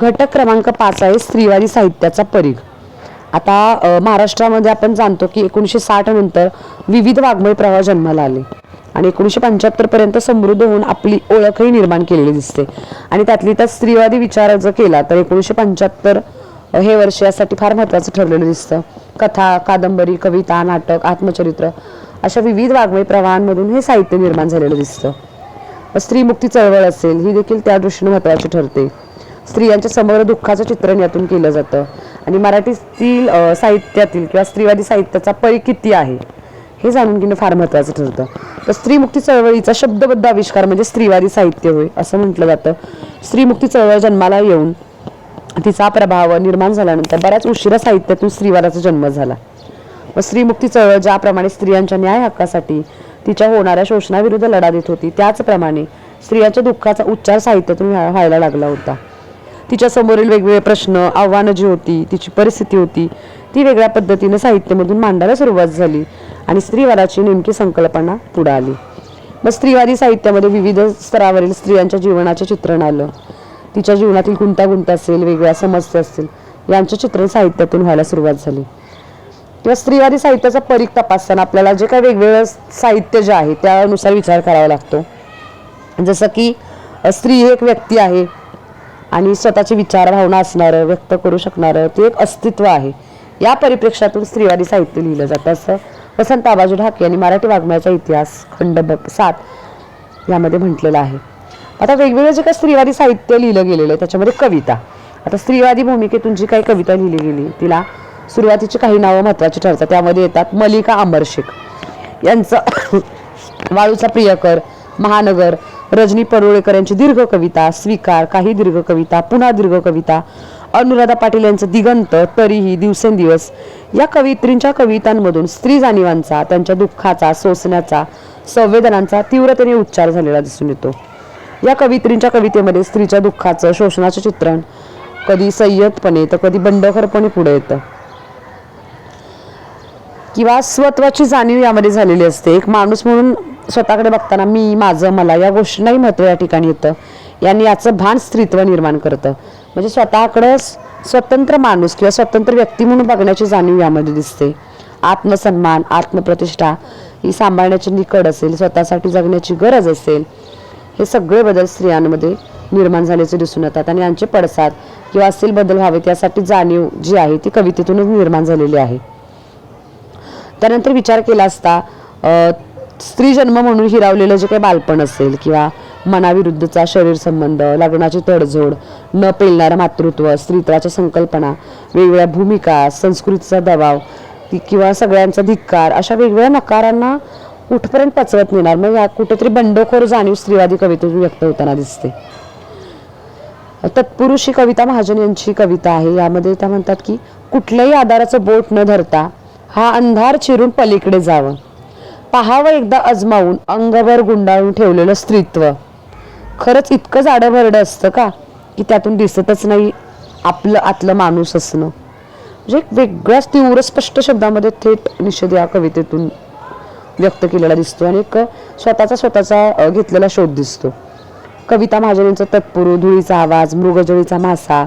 घटक क्रमांक पाच आहे स्त्रीवादी साहित्याचा परीघ. आता महाराष्ट्रामध्ये आपण जाणतो की एकोणीसशे साठ नंतर विविध वाङ्मय प्रवाह जन्माला आले. आणि एकोणीसशे पंच्याहत्तर पर्यंत समृद्ध होऊन आपली ओळखही निर्माण केलेली दिसते. आणि त्यातली त्यात स्त्रीवादी विचार जर केला तर एकोणीसशे पंच्याहत्तर हे वर्ष यासाठी फार महत्त्वाचं ठरलेलं दिसतं. कथा कादंबरी कविता नाटक आत्मचरित्र अशा विविध वाङ्मय प्रवाहांमधून हे साहित्य निर्माण झालेलं दिसतं. स्त्रीमुक्ती चळवळ असेल ही देखील त्या दृष्टीने महत्त्वाची ठरते. स्त्रियांच्या समोर दुःखाचं चित्रण यातून केलं जातं. आणि मराठीतील साहित्यातील किंवा स्त्रीवादी साहित्याचा पै किती आहे हे जाणून घेणं फार महत्त्वाचं ठरतं. तर स्त्रीमुक्ती चळवळीचा शब्दबद्ध आविष्कार म्हणजे स्त्रीवादी साहित्य होय असं म्हटलं जातं. स्त्रीमुक्ती चळवळ जन्माला येऊन तिचा प्रभाव निर्माण झाल्यानंतर बऱ्याच उशिरा साहित्यातून स्त्रीवादाचा जन्म झाला. व स्त्रीमुक्ती चळवळ ज्याप्रमाणे स्त्रियांच्या न्याय हक्कासाठी तिच्या होणाऱ्या शोषणाविरुद्ध लढा देत होती त्याचप्रमाणे स्त्रियांच्या दुःखाचा उच्चार साहित्यातून व्हायला लागला होता. तिच्या समोरील वेगवेगळे प्रश्न आव्हानं जी होती तिची परिस्थिती होती ती वेगळ्या पद्धतीनं साहित्यामधून मांडायला सुरुवात झाली आणि स्त्रीवादाची नेमकी संकल्पना पुढे आली. मग स्त्रीवादी साहित्यामध्ये विविध स्तरावरील स्त्रियांच्या जीवनाचे चित्रण आलं. तिच्या जीवनातील गुंतागुंत असेल वेगळ्या समस्या असतील यांचे चित्रण साहित्यातून व्हायला सुरुवात झाली. किंवा स्त्रीवादी साहित्याचा परीख तपासताना आपल्याला जे काही वेगवेगळं साहित्य जे आहे त्यानुसार विचार करावा लागतो. जसं की स्त्री ही एक व्यक्ती आहे. आणि स्वतःची विचार भावना असणारं व्यक्त करू शकणारं ते एक अस्तित्व आहे. या परिप्रेक्षातून स्त्रीवादी साहित्य लिहिलं जातं. असं वसंत आबाजी ढाके यांनी मराठी वाङ्मयाचा इतिहास खंड सात यामध्ये म्हटलेलं आहे. आता वेगवेगळं जे काही स्त्रीवादी साहित्य लिहिलं गेलेलं आहे त्याच्यामध्ये कविता. आता स्त्रीवादी भूमिकेतून जी काही कविता लिहिली गेली तिला सुरुवातीची काही नावं महत्त्वाची ठरतात. त्यामध्ये येतात मलिका अमरशेख यांचं वाळूचा प्रियकर महानगर रजनी परुळेकर यांची दीर्घ कविता स्वीकार काही दीर्घ कविता पुन्हा दीर्घ कविता. अनुराधा पाटील यांचं दिगंत तरीही दिवसेंदिवस. या कवित्रींच्या कवितांमधून स्त्री जाणीवांचा त्यांच्या दुःखाचा सोसण्याचा संवेदनांचा तीव्रतेने उच्चार झालेला दिसून येतो. या कवित्रींच्या कवितेमध्ये स्त्रीच्या दुःखाचं शोषणाचं चित्रण कधी संयतपणे तर कधी बंडखरपणे पुढे येतं. किंवा स्वत्वाची जाणीव यामध्ये झालेली असते. एक माणूस म्हणून स्वतःकडे बघताना मी माझं मला या गोष्टींनाही महत्त्व या ठिकाणी येतं. यांनी याचं भान स्त्रीत्व निर्माण करतं. म्हणजे स्वतःकडं स्वतंत्र माणूस किंवा स्वतंत्र व्यक्ती म्हणून बघण्याची जाणीव यामध्ये दिसते. आत्मसन्मान आत्मप्रतिष्ठा ही सांभाळण्याची निकड असेल स्वतःसाठी जगण्याची गरज असेल हे सगळे बदल स्त्रियांमध्ये निर्माण झाल्याचे दिसून येतात आणि यांचे पडसाद किंवा असेल बदल व्हावेत यासाठी जाणीव जी आहे ती कवितेतूनच निर्माण झालेली आहे. त्यानंतर विचार केला असता स्त्री जन्म म्हणून हिरावलेलं जे काही बालपण असेल किंवा मनाविरुद्धचा शरीर संबंध लग्नाची तडजोड न पेलणारं मातृत्व स्त्रीत्वाच्या संकल्पना वेगवेगळ्या भूमिका संस्कृतीचा दबाव किंवा सगळ्यांचा धिक्कार अशा वेगवेगळ्या नकारांना कुठपर्यंत पचवत नेणार? मग या कुठेतरी बंडखोर जाणीव स्त्रीवादी कवितेतून व्यक्त होताना दिसते. तत्पुरुष ही कविता महाजन यांची कविता आहे. यामध्ये त्या म्हणतात की कुठल्याही आधाराचं बोट न धरता हा अंधार चिरून पलीकडे जावं. पाहावं एकदा अजमावून अंगभर गुंडाळून ठेवलेलं स्त्रीत्व. खरंच इतकं जाडं भरडं असतं का? की त्यातून दिसतच नाही आपलं आतलं माणूस असणं. म्हणजे एक वेगळ्याच तीव्र स्पष्ट शब्दामध्ये थेट निषेध या कवितेतून व्यक्त केलेला दिसतो आणि एक स्वतःचा स्वतःचा घेतलेला शोध दिसतो. कविता महाजनींचा तत्पुरू धुळीचा आवाज मृगजळीचा मासा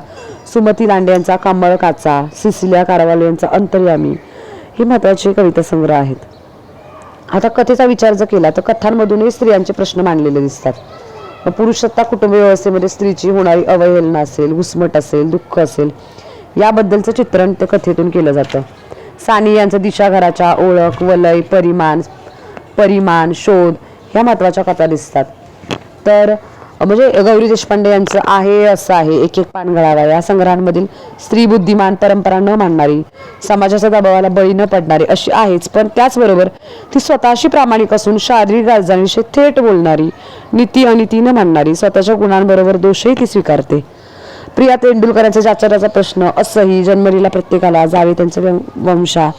सुमती लांडे यांचा कमळ काचा सिसिलिया कारवाले यांचा अंतर्यामी हे महत्त्वाचे कविता संग्रह आहेत. आता कथेचा विचार जर केला तर कथांमधूनही स्त्रियांचे प्रश्न मांडलेले दिसतात. पुरुषसत्ता कुटुंब व्यवस्थेमध्ये स्त्रीची होणारी अवहेलना असेल घुसमट असेल दुःख असेल याबद्दलचं चित्रण ते कथेतून केलं जातं. सानी यांचं दिशाघराच्या ओळख वलय परिमाण परिमाण शोध ह्या महत्त्वाच्या कथा दिसतात. तर म्हणजे गौरी देशपांडे यांचं आहे असं आहे एक एक पान गळावा. या संग्रहांमधील स्त्री बुद्धिमान परंपरा न मांडणारी समाजाच्या दबावाला बळी न पडणारी अशी आहेच. पण त्याचबरोबर ती स्वतःशी प्रामाणिक असून शारीरिक गालजांविषयी थेट बोलणारी नीती अनिती न मांडणारी स्वतःच्या गुणांबरोबर दोषही ती स्वीकारते. प्रिया तेंडुलकरांचा जाचाराचा प्रश्न असंही जन्मलीला प्रत्येकाला जावे त्यांचं वंशा.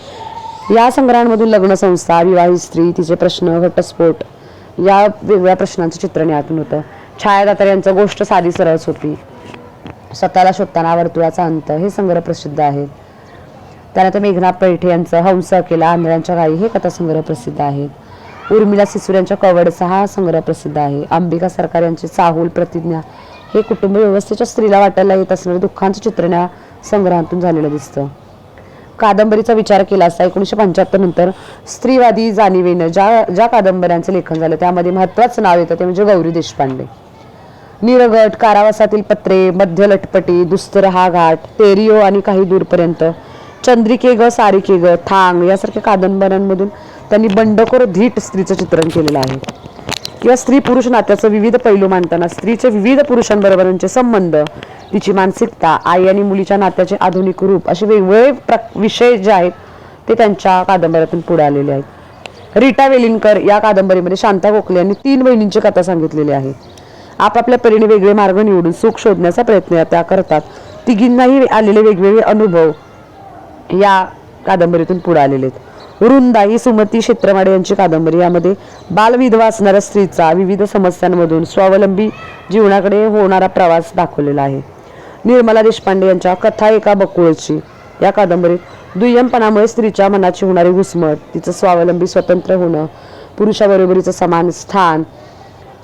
या संग्रहांमधून लग्न संस्था विवाहित स्त्री तिचे प्रश्न घटस्फोट या वेगवेगळ्या प्रश्नांचं चित्रण यातून होतं. छायादातर यांचं गोष्ट साधी सरळच होती स्वतःला शोधताना वर्तुळाचा अंत हे संग्रह प्रसिद्ध आहेत. त्यानंतर मेघनाथ पैठे यांचं हंस केला आंधळ्यांच्या गाई हे कथासंग्रह प्रसिद्ध आहेत. उर्मिला सिसूर यांच्या कवडचा हा संग्रह प्रसिद्ध आहे. अंबिका सरकार यांचे चाहूल प्रतिज्ञा हे कुटुंब व्यवस्थेच्या स्त्रीला वाटायला येत असणारे दुःखांचं चित्रण या संग्रहातून झालेलं दिसतं. कादंबरीचा विचार केला असता एकोणीसशे पंच्याहत्तर नंतर स्त्रीवादी जाणीवेनं ज्या ज्या कादंबऱ्यांचं लेखन झालं त्यामध्ये महत्त्वाचं नाव येतं ते म्हणजे गौरी देशपांडे. निरगट कारावासातील पत्रे मध्य लटपटी दुस्तर हा घाट तेरियो आणि काही दूरपर्यंत. चंद्रिके ग सारिके ग थांग यासारख्या कादंबऱ्यांमधून त्यांनी बंडखोर धीट स्त्रीचं चित्रण केलेलं आहे. किंवा स्त्री पुरुष नात्याचं विविध पैलू मांडताना स्त्रीचे विविध पुरुषांबरोबरचे संबंध तिची मानसिकता आई आणि मुलीच्या नात्याचे आधुनिक रूप असे वेगवेगळे प्र विषय जे आहेत ते त्यांच्या कादंबऱ्यातून पुढे आलेले आहेत. रीटा वेलिनकर या कादंबरीमध्ये शांता गोखले यांनी तीन बहिणींची कथा सांगितलेली आहे. आपापल्या परीने वेगळे मार्ग निवडून सुख शोधण्याचा प्रयत्न त्या करतात. तिघींनाही आलेले वेगवेगळे अनुभव या कादंबरीतून पुढे आलेले आहेत. वृंदा ही सुमती क्षेत्रमाडे यांची कादंबरी. यामध्ये बालविधवा असणाऱ्या स्त्रीचा विविध समस्यांमधून स्वावलंबी जीवनाकडे होणारा प्रवास दाखवलेला आहे. निर्मला देशपांडे यांच्या कथा एका बकुळची. या कादंबरीत दुय्यमपणामुळे स्त्रीच्या मनाची होणारी घुसमट तिचं स्वावलंबी स्वतंत्र होणं पुरुषाबरोबरीचं समान स्थान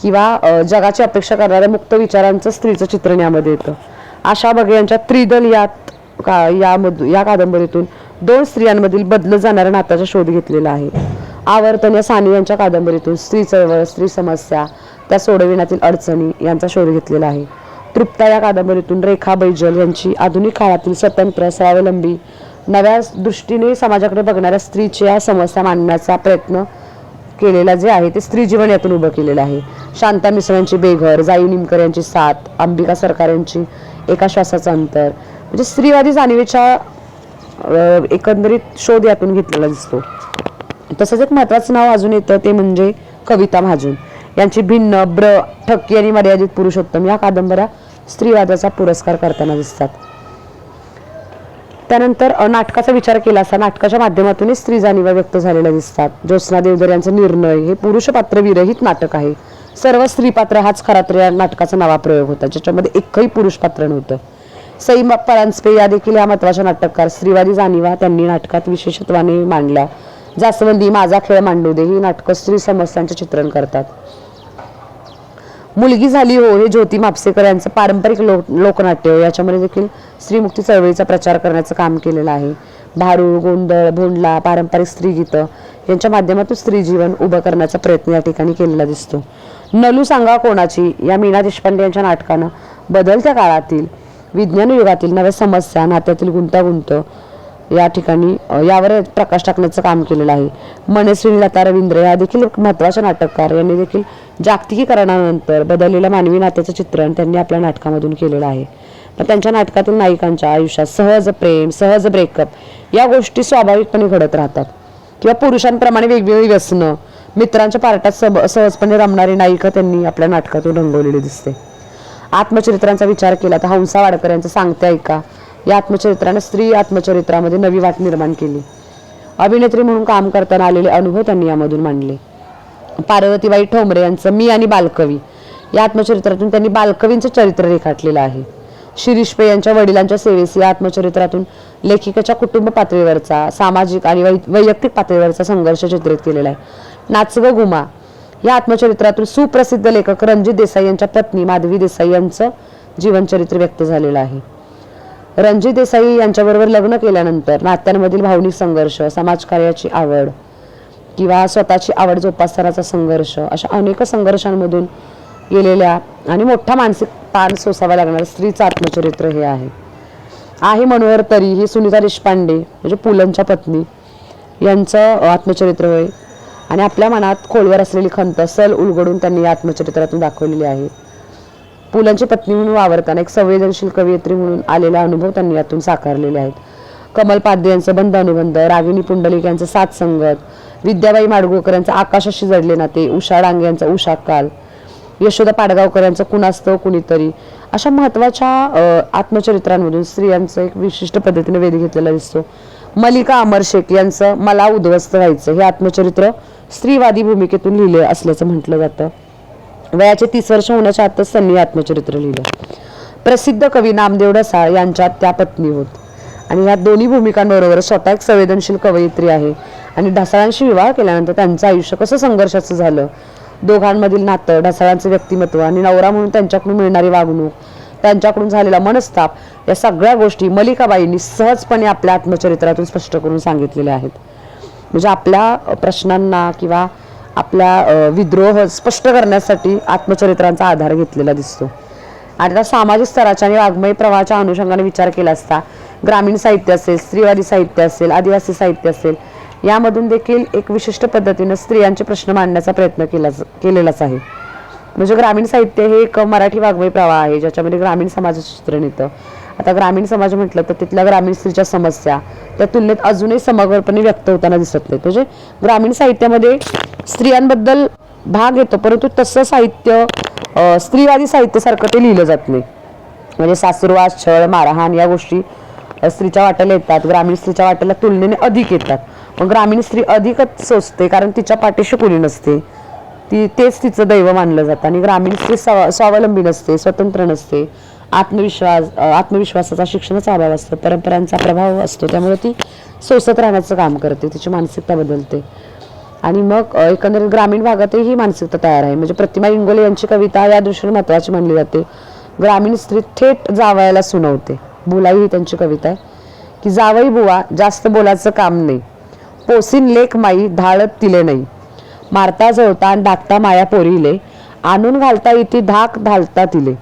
किंवा जगाची अपेक्षा करणाऱ्या मुक्त विचारांचं स्त्रीचं चित्रण यामध्ये येतं. आशा बगे यांच्या त्रिदल यात का यामध या कादंबरीतून दोन स्त्रियांमधील बदलत जाणाऱ्या नात्याचा शोध घेतलेला आहे. आवर्तन या साने यांच्या कादंबरीतून स्त्री चळवळ स्त्री समस्या त्या सोडविण्यातील अडचणी यांचा शोध घेतलेला आहे. तृप्ता या कादंबरीतून रेखा बैजल यांची आधुनिक काळातील स्वतंत्र स्वावलंबी नव्या दृष्टीने समाजाकडे बघणाऱ्या स्त्रीच्या समस्या मांडण्याचा प्रयत्न केलेला जे आहे ते स्त्री जीवन यातून उभं केलेलं आहे. शांता मिसळांची बेघर जाई निमकर यांची साथ अंबिका सरकार यांची एका श्वासाचं अंतर. म्हणजे स्त्रीवादी जाणीवेच्या अं, एकंदरीत शोध यातून घेतलेला दिसतो. तसंच एक महत्वाचं नाव अजून येतं ते म्हणजे कविता महाजन. यांची भिन्न ब्र ठक्की आणि मर्यादित पुरुषोत्तम या कादंबऱ्या स्त्रीवादाचा पुरस्कार करताना दिसतात. त्यानंतर नाटकाचा विचार केला असता नाटकाच्या माध्यमातूनही स्त्री जाणीवा व्यक्त झालेल्या दिसतात. ज्योत्स्ना देवधर यांचा निर्णय हे पुरुष पात्र विरहित नाटक आहे. सर्व स्त्री पात्र हाच खरा तर या नाटकाचा नवा प्रयोग होता ज्याच्यामध्ये एकही पुरुष पात्र नव्हतं. सई परांजपे या देखील या महत्त्वाच्या नाटककार. स्त्रीवादी जाणीवा त्यांनी नाटकात विशेषत्वाने मांडल्या. जास्वंदी माझा खेळ मांडू दे ही नाटकं स्त्री समस्यांचे चित्रण करतात. मुलगी झाली हो हे ज्योती मापसेकर यांचं पारंपरिक लोक लोकनाट्य याच्यामध्ये देखील स्त्रीमुक्ती चळवळीचा प्रचार करण्याचं काम केलेलं आहे. भारूड गोंधळ भोंडला पारंपरिक स्त्रीगीतं यांच्या माध्यमातून स्त्री जीवन उभं करण्याचा प्रयत्न या ठिकाणी केलेला दिसतो. नलू सांगा कोणाची? या मीना देशपांडे यांच्या नाटकानं बदलत्या काळातील विज्ञान युगातील नव्या समस्या नात्यातील गुंतागुंत या ठिकाणी यावर प्रकाश टाकण्याचं काम केलेलं आहे. मनस्विनी लता रवींद्र या देखील एक महत्त्वाच्या नाटककार. यांनी देखील जागतिकीकरणानंतर बदललेल्या मानवी नात्याचं चित्रण त्यांनी आपल्या नाटकामधून केलेलं आहे. पण त्यांच्या नाटकातील नायिकांच्या आयुष्यात सहज प्रेम सहज ब्रेकअप या गोष्टी स्वाभाविकपणे घडत राहतात. किंवा पुरुषांप्रमाणे वेगवेगळी व्यसनं मित्रांच्या पार्टात सब सहजपणे रमणारी नायिका त्यांनी आपल्या नाटकातून रंगवलेली दिसते. आत्मचरित्रांचा विचार केला तर हंसा वाडकर यांचं सांगते ऐका. या आत्मचरित्राने स्त्री आत्मचरित्रामध्ये नवी वाट निर्माण केली. अभिनेत्री म्हणून काम करताना आलेले अनुभव त्यांनी यामधून मांडले. पार्वतीबाई ठोंबरे यांचं मी आणि बालकवी. या आत्मचरित्रातून त्यांनी बालकवींचं चरित्र रेखाटलेलं आहे. शिरीष पे यांच्या वडिलांच्या सेवेस या आत्मचरित्रातून लेखिकेच्या कुटुंब पातळीवरचा सामाजिक आणि वै वैयक्तिक पातळीवरचा संघर्ष चित्रित केलेला आहे. नाचग गुमा या आत्मचरित्रातून सुप्रसिद्ध लेखक रणजित देसाई यांच्या पत्नी माधवी देसाई यांचं जीवनचरित्र व्यक्त झालेलं आहे. रणजित देसाई यांच्याबरोबर लग्न केल्यानंतर नात्यांमधील भावनिक संघर्ष समाजकार्याची आवड किंवा स्वतःची आवड जोपासण्याचा संघर्ष अशा अनेक संघर्षांमधून गेलेल्या आणि मोठा मानसिक ताण सोसावा लागणाऱ्या स्त्रीचं आत्मचरित्र हे आहे. आहे मनोहर तरी ही सुनीता देशपांडे म्हणजे पुलंच्या पत्नी यांचं आत्मचरित्र होय. आणि आपल्या मनात खोलवर असलेली खंत सल उलगडून त्यांनी या आत्मचरित्रातून दाखवलेली आहे. पुलांची पत्नी म्हणून वावरताना एक संवेदनशील कवयित्री म्हणून आलेला अनुभव त्यांनी यातून साकारलेले आहेत. कमल पाध्ये यांचं बंद अनुबंध रागिनी पुंडलिक यांचं सात संगत विद्याबाई माडगुळकर यांचं आकाशाशी जडले नाते उषा डांगे यांचा उषा काल यशोदा पाडगावकर यांचं कुणास्तव कुणीतरी अशा महत्त्वाच्या आत्मचरित्रांमधून स्त्रियांचं एक विशिष्ट पद्धतीने वेध घेतलेला दिसतो. मलिका अमर शेख यांचं मला उद्ध्वस्त व्हायचं हे आत्मचरित्र स्त्रीवादी भूमिकेतून लिहिले असल्याचं म्हटलं जातं. वयाचे तीस वर्ष होण्याच्या आतच त्यांनी आत्मचरित्र लिहिलं. प्रसिद्ध कवी नामदेव ढसाळ यांच्या त्या पत्नी होत. आणि या दोन्ही भूमिकांबरोबर स्वतः एक संवेदनशील कवयित्री आहे. आणि ढसाळांशी विवाह केल्यानंतर त्यांचं आयुष्य कसं संघर्षाचं झालं? दोघांमधील नातं ढासाळांचं व्यक्तिमत्व आणि नवरा म्हणून त्यांच्याकडून मिळणारी वागणूक त्यांच्याकडून झालेला मनस्ताप या सगळ्या गोष्टी मलिकाबाईंनी सहजपणे आपल्या आत्मचरित्रातून स्पष्ट करून सांगितलेल्या आहेत. म्हणजे आपल्या प्रश्नांना किंवा आपल्या विद्रोह स्पष्ट करण्यासाठी आत्मचरित्रांचा आधार घेतलेला दिसतो. आणि आता सामाजिक स्तराच्या आणि वाङ्मय प्रवाहाच्या अनुषंगाने विचार केला असता ग्रामीण साहित्य असेल स्त्रीवादी साहित्य असेल आदिवासी साहित्य असेल यामधून देखील एक विशिष्ट पद्धतीनं स्त्रियांचे प्रश्न मांडण्याचा प्रयत्न केलाच केलेलाच आहे. म्हणजे ग्रामीण साहित्य हे एक मराठी वाङ्मय प्रवाह आहे ज्याच्यामध्ये ग्रामीण समाजाचं चित्रण येतं. आता ग्रामीण समाज म्हटलं तर तिथल्या ग्रामीण स्त्रीच्या समस्या त्या तुलनेत अजूनही समग्रपणे व्यक्त होताना दिसत नाहीत. म्हणजे ग्रामीण साहित्यामध्ये स्त्रियांबद्दल भाग येतो परंतु तसं साहित्य स्त्रीवादी साहित्यासारखं ते लिहिलं जात नाही. म्हणजे सासूरवास छळ मारहाण या गोष्टी स्त्रीच्या वाट्याला येतात ग्रामीण स्त्रीच्या वाट्याला तुलनेने अधिक येतात. ग्रामीण स्त्री अधिकच सोसते कारण तिच्या पाठीशी कुणी नसते. ती तेच तिचं दैव मानलं जातं. आणि ग्रामीण स्त्री स्वा- स्वावलंबी नसते स्वतंत्र नसते. आत्मविश्वास आत्मविश्वासाचा शिक्षणाचा अभाव असतो परंपरांचा प्रभाव असतो त्यामुळे ती सोसत राहण्याचं काम करते तिची मानसिकता बदलते. आणि मग एकंदरीत ग्रामीण भागातही ही मानसिकता तयार आहे. म्हणजे प्रतिमा इंगोले यांची कविता या दृष्टीने महत्त्वाची मानली जाते. ग्रामीण स्त्री थेट जावयाला सुनवते. बुलाई ही त्यांची कविता आहे. की जावई बुवा जास्त बोलायचं काम नाही. पोसीन लेख माई धाळत तिले नाही मारता जळता आणि डाकता माया पोरीले आणून घालता इथे धाक घालता तिले.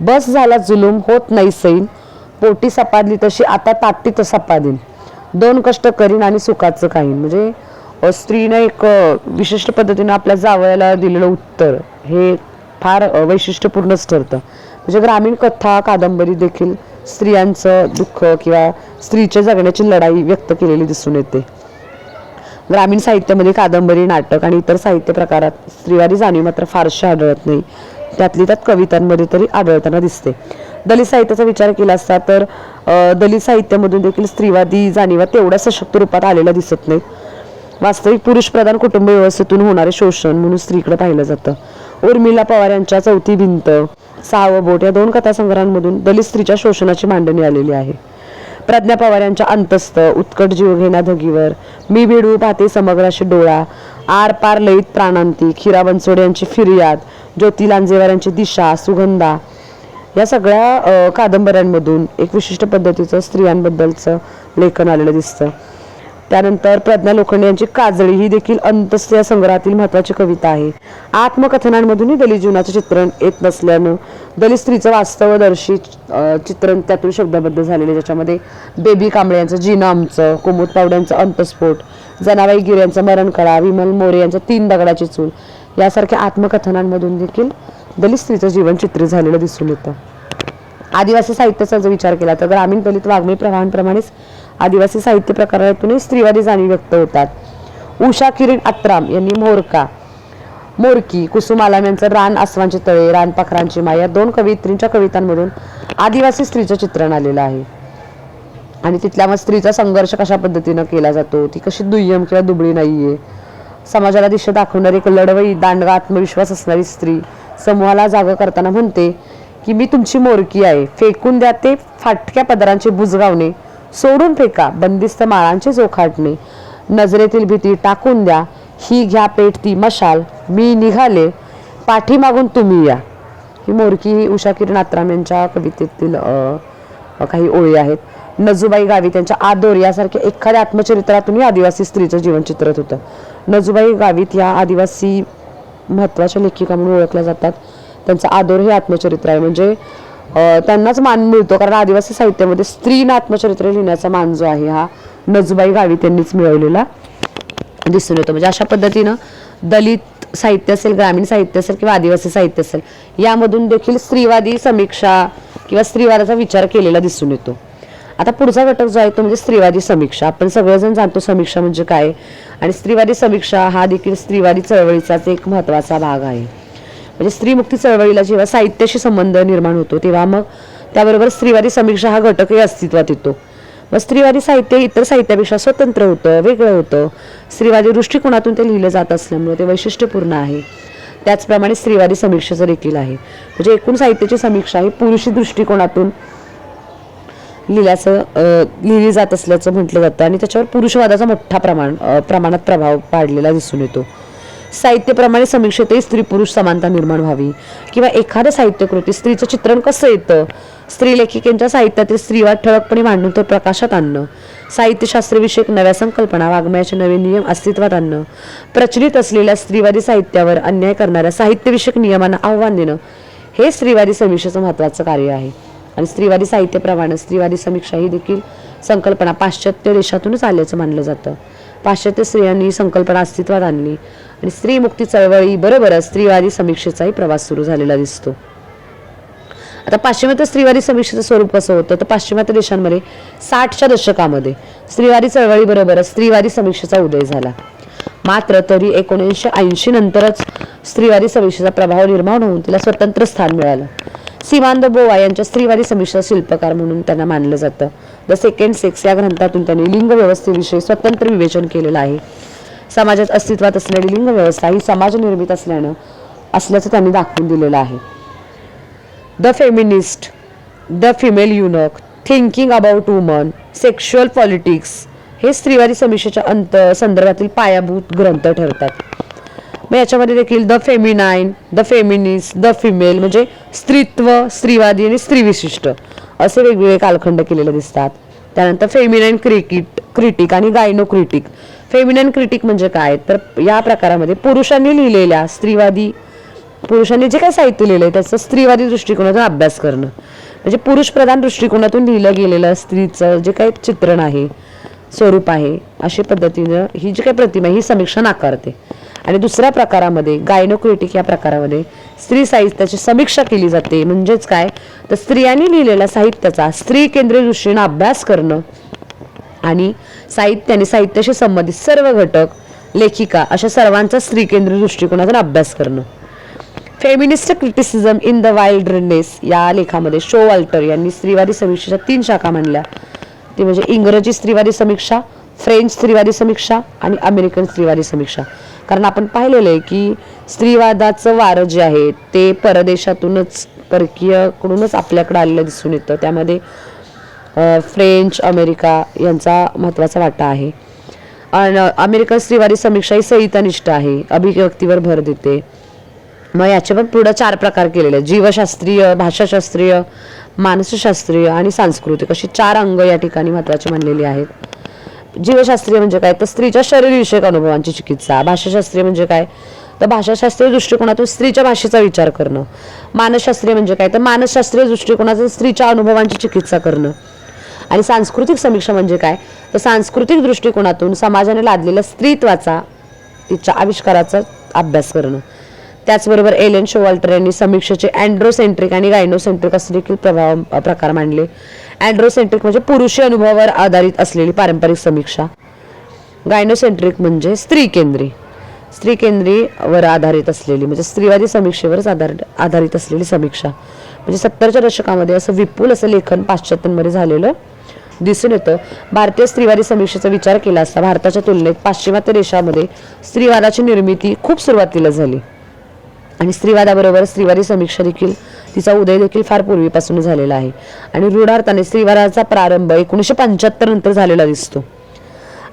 बस झाला जुलूम होत नाही सैन. पोटी सपादली तशी आता ताटीत सपादीन. दोन कष्ट करीन आणि सुखाचं काही म्हणजे स्त्रीनं एक विशिष्ट पद्धतीनं आपल्या जावयाला दिलेलं उत्तर हे फार वैशिष्ट्यपूर्णच ठरतं. म्हणजे ग्रामीण कथा कादंबरी देखील स्त्रियांचं दुःख किंवा स्त्रीच्या जगण्याची लढाई व्यक्त केलेली दिसून येते. ग्रामीण साहित्यामध्ये कादंबरी नाटक आणि इतर साहित्य प्रकारात स्त्रीवादी जाणीव मात्र फारशी आढळत नाही. त्यातली त्यात कवितांमध्ये तरी आढळताना दिसते. दलित साहित्याचा विचार केला असता तर दलित साहित्यामधून देखील स्त्रीवादी जाणीवा तेवढ्या सशक्त रूपात आलेल्या दिसत नाहीत. वास्तविक पुरुष प्रधान कुटुंब व्यवस्थेतून होणारे शोषण म्हणून स्त्रीकडे पाहिलं जातं. उर्मिला पवार यांच्या चौथी भिंत सहावं बोट या दोन कथासंग्रहांमधून दलित स्त्रीच्या शोषणाची मांडणी आलेली आहे. प्रज्ञा पवार यांच्या अंतस्थ उत्कट जीव घेण्या धगीवर मी भिडू पाहते समग्राशी डोळा. आर पार लईत प्राणांती. खिरा बनसोड यांची फिर्याद. ज्योती लांजेवार यांची दिशा. सुगंधा. या सगळ्या कादंबऱ्यांमधून एक विशिष्ट पद्धतीचं स्त्रियांबद्दलचं लेखन आलेलं दिसतं. त्यानंतर प्रज्ञा लोखंडे यांची काजळी ही देखील अंतस्थ या संग्रहातील महत्वाची कविता आहे. आत्मकथनांमधूनही दलित जीवनाचं चित्रण येत नसल्यानं दलित स्त्रीचं वास्तवदर्शी चित्रण त्यातून शब्दबद्ध झालेले ज्याच्यामध्ये बेबी कांबळे यांचं जीनं आमचं कुमुद पावड्यांचं अंतस्फोट जनाबाई गिर यांचं मरणकळा विमल मोरे यांचं तीन दगडाची चूल यासारख्या आत्मकथनांमधून देखील दलित स्त्रीचं जीवन चित्रित झालेलं दिसून येतं. आदिवासी साहित्याचा जर विचार केला तर ग्रामीण दलित वाङ्मय प्रवाहांप्रमाणेच आदिवासी साहित्य प्रकारातूनही स्त्रीवादी जाणीव व्यक्त होतात. उषा किरण अत्राम यांनी मोरका मोरकी कुसुमालाम यांचं रान आसवांचे तळे रान पाखरांची माया दोन कवयित्रींच्या कवितांमधून आदिवासी स्त्रीचं चित्रण आलेलं आहे. आणि तिथल्या मग स्त्रीचा संघर्ष कशा पद्धतीनं केला जातो ती कशी दुय्यम किंवा दुबळी नाहीये? समाजाला दिशा दाखवणारी एक लढवई दांडगा आत्मविश्वास असणारी स्त्री समूहाला जागा करताना म्हणते की मी तुमची मोरकी आहे. फेकून द्या ते फाटक्या पदरांचे बुजगावणे. सोडून फेका बंदिस्त माळांचे जोखाटणे. नजरेतील भीती टाकून द्या. ही घ्या पेटती मशाल. मी निघाले. पाठीमागून तुम्ही या. ही मोरकी ही उषा किरण आत्राम यांच्या कवितेतील काही ओळी आहेत. नजूबाई गावी त्यांच्या आदोर यासारख्या एखाद्या आत्मचरित्रातूनही आदिवासी स्त्रीचं जीवन चित्रत होतं. नजूबाई गावीत या आदिवासी महत्त्वाच्या लेखिका म्हणून ओळखल्या जातात. त्यांचं आदोर हे आत्मचरित्र आहे. म्हणजे त्यांनाच मान मिळतो कारण आदिवासी साहित्यामध्ये स्त्रीन आत्मचरित्र लिहिण्याचा मान जो आहे हा नजूबाई गावित त्यांनीच मिळवलेला दिसून येतो. म्हणजे अशा पद्धतीनं दलित साहित्य असेल ग्रामीण साहित्य असेल किंवा आदिवासी साहित्य असेल यामधून देखील स्त्रीवादी समीक्षा किंवा स्त्रीवादाचा विचार केलेला दिसून येतो. आता पुढचा घटक जो आहे तो म्हणजे स्त्रीवादी समीक्षा. आपण सगळेजण जाणतो समीक्षा म्हणजे काय? आणि स्त्रीवादी समीक्षा हा देखील स्त्रीवादी चळवळीचाच एक महत्त्वाचा भाग आहे. म्हणजे स्त्रीमुक्ती चळवळीला जेव्हा साहित्याशी संबंध निर्माण होतो तेव्हा मग त्याबरोबर स्त्रीवादी समीक्षा हा घटकही अस्तित्वात येतो. मग स्त्रीवादी साहित्य इतर साहित्यापेक्षा स्वतंत्र होतं वेगळं होतं. स्त्रीवादी दृष्टिकोनातून ते लिहिलं जात असल्यामुळे ते वैशिष्ट्यपूर्ण आहे. त्याचप्रमाणे स्त्रीवादी समीक्षेचं देखील आहे म्हणजे एकूण साहित्याची समीक्षा ही पुरुषी दृष्टिकोनातून लिहिल्याचं लिहिली जात असल्याचं म्हटलं जातं आणि त्याच्यावर पुरुषवादाचा मोठा प्रमाण प्रमाणात प्रभाव पाडलेला दिसून येतो. साहित्यप्रमाणे समीक्षेतही स्त्री पुरुष समानता निर्माण व्हावी. किंवा एखादं साहित्यकृती स्त्रीचं चित्रण कसं येतं? स्त्री लेखिकेंच्या साहित्यातील स्त्रीवाद ठळकपणे मांडून तर प्रकाशात आणणं. साहित्यशास्त्रविषयक नव्या संकल्पना वाङ्मयाचे नवे नियम अस्तित्वात आणणं. प्रचलित असलेल्या स्त्रीवादी साहित्यावर अन्याय करणाऱ्या साहित्यविषयक नियमांना आव्हान देणं हे स्त्रीवादी समीक्षेचं महत्त्वाचं कार्य आहे. आणि स्त्रीवादी साहित्यप्रमाणे स्त्रीवादी समीक्षा ही देखील संकल्पना पाश्चात्य देशातूनच आल्याचं मानलं जातं. पाश्चात्य स्त्रियांनी संकल्पना अस्तित्वात आणली. आणि स्त्री मुक्ती चळवळी बरोबरच स्त्रीवादी समीक्षेचाही प्रवास सुरू झालेला दिसतो. आता पाश्चिमात्य स्त्रीवादी समीक्षेचं स्वरूप कसं होतं? तर पाश्चिमात्य देशांमध्ये साठच्या दशकामध्ये स्त्रीवादी चळवळीबरोबरच स्त्रीवादी समीक्षेचा उदय झाला. मात्र तरी एकोणीसशे ऐंशी नंतरच स्त्रीवादी समीक्षेचा प्रभाव निर्माण होऊन तिला स्वतंत्र स्थान मिळालं. सीमांत बोवा यांच्या स्त्रीवादी समिश्र शिल्पकार म्हणून त्यांना मानलं जातं. द सेकंड सेक्स या ग्रंथातून त्यांनी लिंग व्यवस्थेविषयी स्वतंत्र विवेचन केलेलं आहे. समाजात अस्तित्वात असलेली लिंग व्यवस्था ही समाज निर्मित असल्यानं असल्याचं त्यांनी दाखवून दिलेलं आहे. The feminist the female eunuch thinking about woman sexual politics हे स्त्रीवादी समीक्षेच्या अंत संदर्भातील पायाभूत ग्रंथ ठरतात. मग याच्यामध्ये देखील the feminine the feminist the female म्हणजे स्त्रीत्व स्त्रीवादी आणि स्त्रीविशिष्ट असे वेगवेगळे कालखंड केलेले दिसतात. त्यानंतर फेमिनाईन क्रिकिट क्रिटिक आणि गायनो क्रिटिक फेमिनाईन क्रिटिक म्हणजे काय? तर या प्रकारामध्ये पुरुषांनी लिहिलेल्या स्त्रीवादी पुरुषांनी जे काही साहित्य लिहिलंय त्याचं स्त्रीवादी दृष्टिकोनातून अभ्यास करणं. म्हणजे पुरुष प्रधान दृष्टिकोनातून लिहिलं गेलेलं स्त्रीचं जे काही चित्रण आहे स्वरूप आहे अशी पद्धतीनं ही जी काही प्रतिमा ही समीक्षा नाकारते. आणि दुसऱ्या प्रकारामध्ये गायनोक्रिटिक या प्रकारामध्ये स्त्री साहित्याची समीक्षा केली जाते. म्हणजेच काय? तर स्त्रियांनी लिहिलेल्या साहित्याचा स्त्री केंद्रीय दृष्टीनं अभ्यास करणं आणि साहित्य आणि साहित्याशी संबंधित सर्व घटक लेखिका अशा सर्वांचा स्त्री केंद्रीय दृष्टिकोनातून अभ्यास करणं. Feminist criticism in the wildness या लेखामध्ये शो वाल्टर यांनी स्त्रीवादी समीक्षेच्या तीन शाखा मांडल्या. ती म्हणजे इंग्रजी स्त्रीवादी समीक्षा फ्रेंच स्त्रीवादी समीक्षा आणि अमेरिकन स्त्रीवादी समीक्षा. कारण आपण पाहिलेलं आहे की स्त्रीवादाचं वारं जे आहे ते परदेशातूनच परकीयकडूनच आपल्याकडे आलेलं दिसून येतं. त्यामध्ये फ्रेंच अमेरिका यांचा महत्त्वाचा वाटा आहे. आणि अमेरिकन स्त्रीवादी समीक्षा ही संहितानिष्ठ आहे. अभिव्यक्तीवर भर देते. मग याचे पण पुढं चार प्रकार केलेले आहेत. जीवशास्त्रीय भाषाशास्त्रीय मानसशास्त्रीय आणि सांस्कृतिक. अशी चार अंग या ठिकाणी महत्त्वाचे मानलेली आहेत. जीवशास्त्रीय म्हणजे काय? तर स्त्रीच्या शरीरविषयक अनुभवांची चिकित्सा. भाषाशास्त्रीय म्हणजे काय? तर भाषाशास्त्रीय दृष्टिकोनातून स्त्रीच्या भाषेचा विचार करणं. मानसशास्त्रीय म्हणजे काय? तर मानसशास्त्रीय दृष्टिकोनातून स्त्रीच्या अनुभवांची चिकित्सा करणं. आणि सांस्कृतिक समीक्षा म्हणजे काय? तर सांस्कृतिक दृष्टिकोनातून समाजाने लादलेल्या स्त्रीत्वाचा तिच्या आविष्काराचा अभ्यास करणं. त्याचबरोबर एलेन शोवाल्टर यांनी समीक्षेचे अँड्रोसेंट्रिक आणि गायनोसेंट्रिक असे देखील प्रभाव प्रकार मांडले. अँड्रोसेंट्रिक म्हणजे पुरुषी अनुभवावर आधारित असलेली पारंपरिक समीक्षा. गायनोसेंट्रिक म्हणजे स्त्री केंद्री स्त्री केंद्रीवर आधारित असलेली म्हणजे स्त्रीवादी समीक्षेवरच आधार आधारित असलेली समीक्षा. म्हणजे सत्तरच्या दशकामध्ये असं विपुल असं लेखन पाश्चात्यांमध्ये झालेलं दिसून येतं. भारतीय स्त्रीवादी समीक्षेचा विचार केला असता भारताच्या तुलनेत पाश्चिमात्य देशामध्ये स्त्रीवादाची निर्मिती खूप सुरुवातीला झाली. आणि स्त्रीवादाबरोबर स्त्रीवादी समीक्षा देखील तिचा उदय देखील फार पूर्वीपासून झालेला आहे. आणि रूढार्थाने स्त्रीवादाचा प्रारंभ एकोणीसशे पंच्याहत्तर नंतर झालेला दिसतो.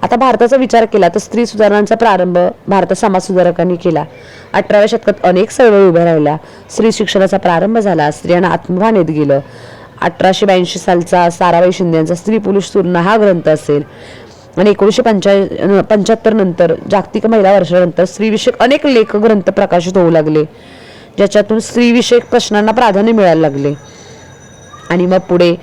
आता भारताचा विचार केला तर स्त्री सुधारणांचा प्रारंभ भारत समाज सुधारकांनी केला. अठराव्या शतकात अनेक चळवळी उभ्या राहिल्या. स्त्री शिक्षणाचा प्रारंभ झाला स्त्रियांना आत्मभान येत गेलं. अठराशे ब्याऐंशी सालचा साराबाई शिंदे यांचा स्त्री पुरुष तुलना हा ग्रंथ असेल. आणि एकोणीसशे पंचा पंच्याहत्तर नंतर जागतिक महिला वर्षानंतर स्त्रीविषयक अनेक लेख ग्रंथ प्रकाशित होऊ लागले. ज्याच्यातून स्त्रीविषयक प्रश्नांना प्राधान्य मिळायला लागले. आणि मग पुढे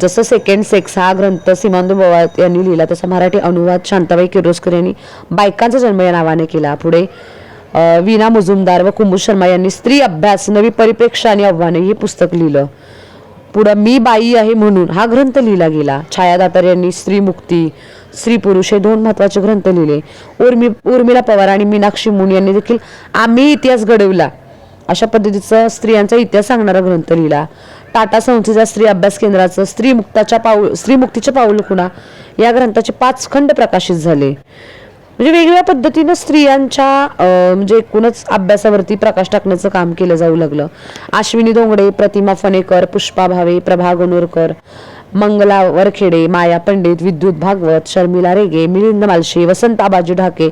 जसं सेकंड सेक्स हा ग्रंथ सीमांदू बोवा यांनी लिहिला तसा मराठी अनुवाद शांताबाई किर्लोस्कर यांनी बायकांचा जन्म या नावाने केला. पुढे वीणा मुजुमदार व कुमुद शर्मा यांनी स्त्री अभ्यास नवी परिप्रेक्ष्य आणि आव्हाने हे पुस्तक लिहिलं. पुढं मी बाई आहे म्हणून हा ग्रंथ लिहिला गेला. छाया दातार यांनी स्त्री मुक्ती स्त्री पुरुष हे दोन महत्त्वाचे ग्रंथ लिहिले. उर्मी उर्मिला पवार आणि मीनाक्षी मुन यांनी देखील आम्ही इतिहास घडवला. अशा पद्धतीचा स्त्रियांचा इतिहास सांगणारा ग्रंथ लिहिला. टाटा संस्थेचा स्त्री अभ्यास केंद्राचं स्त्रीमुक्ताच्या पाऊल स्त्रीमुक्तीच्या पाऊल खुणा या ग्रंथाचे पाच खंड प्रकाशित झाले. म्हणजे वेगवेगळ्या पद्धतीनं स्त्रियांच्या म्हणजे एकूणच अभ्यासावरती प्रकाश टाकण्याचं काम केलं जाऊ लागलं. अश्विनी डोंगडे प्रतिमा फणेकर पुष्पा भावे प्रभा गणोरकर मंगला वरखेडे माया पंडित विद्युत भागवत शर्मिला रेगे मिलिंद मालशे वसंत आबाजी ढाके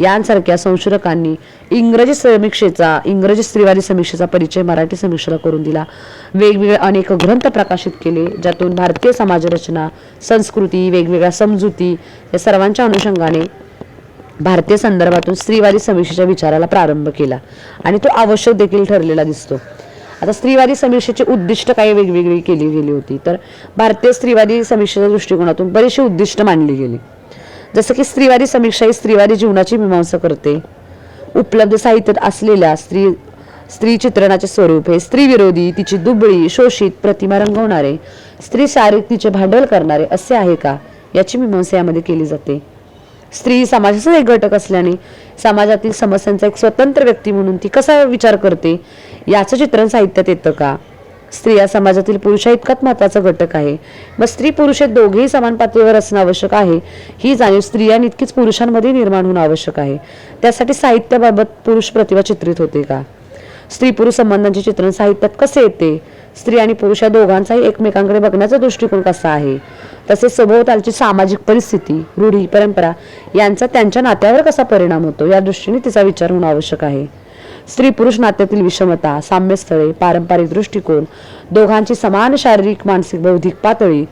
यांसारख्या संशोधकांनी इंग्रजी समीक्षेचा इंग्रजी स्त्रीवादी समीक्षेचा परिचय मराठी समीक्षेला करून दिला. वेगवेगळे अनेक ग्रंथ प्रकाशित केले ज्यातून भारतीय समाजरचना संस्कृती वेगवेगळ्या समजुती या सर्वांच्या अनुषंगाने भारतीय संदर्भातून स्त्रीवादी समीक्षेच्या विचाराला प्रारंभ केला. आणि तो आवश्यक देखील ठरलेला दिसतो. आता स्त्रीवादी समीक्षेची उद्दिष्ट काही वेगवेगळी केली गेली होती. तर भारतीय स्त्रीवादी समीक्षेच्या दृष्टिकोनातून बरीचशी उद्दिष्ट मांडली गेली. जसं की स्त्रीवादी समीक्षा ही स्त्रीवादी जीवनाची मीमांसा करते. उपलब्ध साहित्यात असलेल्या स्त्री स्त्री चित्रणाचे स्वरूप हे स्त्रीविरोधी तिची दुबळी शोषित प्रतिमा रंगवणारे स्त्री शारीरिक तिचे भांडवल करणारे असे आहे का? याची मीमांसा यामध्ये केली जाते. स्त्री समाजाचा एक घटक असल्याने समाजातील समस्यांचा एक स्वतंत्र व्यक्ती म्हणून ती कसा विचार करते? याचं चित्रण साहित्यात येतं का? स्त्रिया समाजातील पुरुषा इतकाच महत्त्वाचा घटक आहे. मग स्त्री पुरुष हे दोघेही समान पातळीवर असणं आवश्यक आहे. ही जाणीव स्त्रियांनी इतकीच पुरुषांमध्ये निर्माण होणं आवश्यक आहे. त्यासाठी साहित्याबाबत पुरुष प्रतिभा चित्रित होते का? स्त्री पुरुष संबंधांचे चित्रण साहित्यात कसे येते? स्त्री आणि पुरुष या दोघांचाही एकमेकांकडे बघण्याचा दृष्टिकोन कसा आहे? तसेच सभोवतालची सामाजिक परिस्थिती रूढी परंपरा यांचा त्यांच्या नात्यावर कसा परिणाम होतो? या दृष्टीने तिचा विचार होणं आवश्यक आहे. स्त्री पुरुष नात्यातील विषमता साम्यस्थळे पारंपरिक दृष्टिकोन दोघांची समान शारीरिक मानसिक बौद्धिक पातळी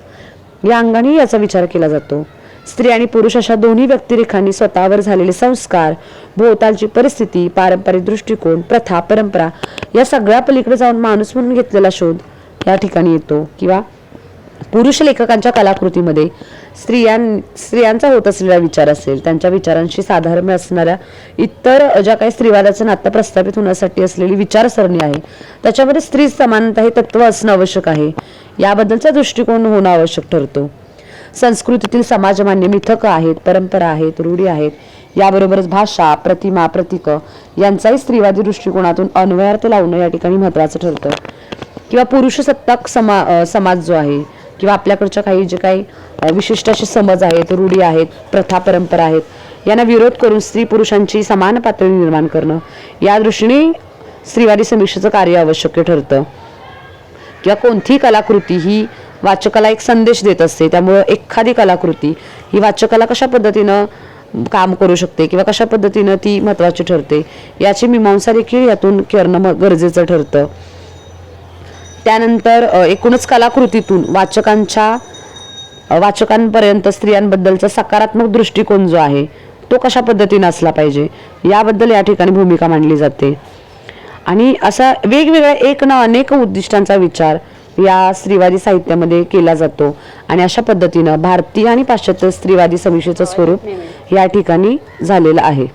या अंगाने याचा विचार केला जातो. स्त्री आणि पुरुष अशा दोन्ही व्यक्तिरेखांनी स्वतःवर झालेले संस्कार भोवतालची परिस्थिती पारंपरिक दृष्टिकोन प्रथा परंपरा या सगळ्या पलीकडे जाऊन माणूस म्हणून घेतलेला शोध या ठिकाणी येतो. किंवा पुरुष लेखकांच्या कलाकृतीमध्ये स्त्रियां स्त्रियांचा होत असलेला विचार असेल त्यांच्या विचारांशी साधर्म्य असणाऱ्या इतर ज्या काही स्त्रीवादाचं नातं प्रस्थापित होण्यासाठी असलेली विचारसरणी आहे त्याच्यामध्ये स्त्री समानता हे तत्व असणं आवश्यक आहे. याबद्दलचा दृष्टिकोन होणं आवश्यक ठरतो. संस्कृतीतील समाजमान्य मिथकं आहेत परंपरा आहेत रूढी आहेत याबरोबरच भाषा प्रतिमा प्रतीक यांचाही स्त्रीवादी दृष्टिकोनातून अन्वयार्थ लावणं या ठिकाणी महत्वाचं ठरतं. किंवा पुरुष सत्ताक समा समाज जो आहे किंवा आपल्याकडच्या काही जे काही विशिष्ट असे समज आहेत रूढी आहेत प्रथा परंपरा आहेत यांना विरोध करून स्त्री पुरुषांची समान पातळी निर्माण करणं या दृष्टीने स्त्रीवादी समीक्षेचं कार्य आवश्यक ठरतं. किंवा कोणतीही कलाकृती ही वाचकाला एक संदेश देत असते त्यामुळं एखादी कलाकृती ही वाचकाला कशा पद्धतीनं काम करू शकते किंवा कशा पद्धतीनं ती महत्त्वाची ठरते याची मीमांसा देखील यातून करणं गरजेचं ठरतं. त्यानंतर एकूणच कलाकृतीतून वाचकांच्या वाचकांपर्यंत स्त्रियांबद्दलचा सकारात्मक दृष्टिकोन जो आहे तो कशा पद्धतीने असला पाहिजे याबद्दल या ठिकाणी भूमिका मांडली जाते. आणि असा वेगवेगळ्या एक ना अनेक उद्दिष्टांचा विचार या स्त्रीवादी साहित्यामध्ये केला जातो. आणि अशा पद्धतीनं भारतीय आणि पाश्चात्य स्त्रीवादी समीक्षेचं स्वरूप या ठिकाणी झालेलं आहे.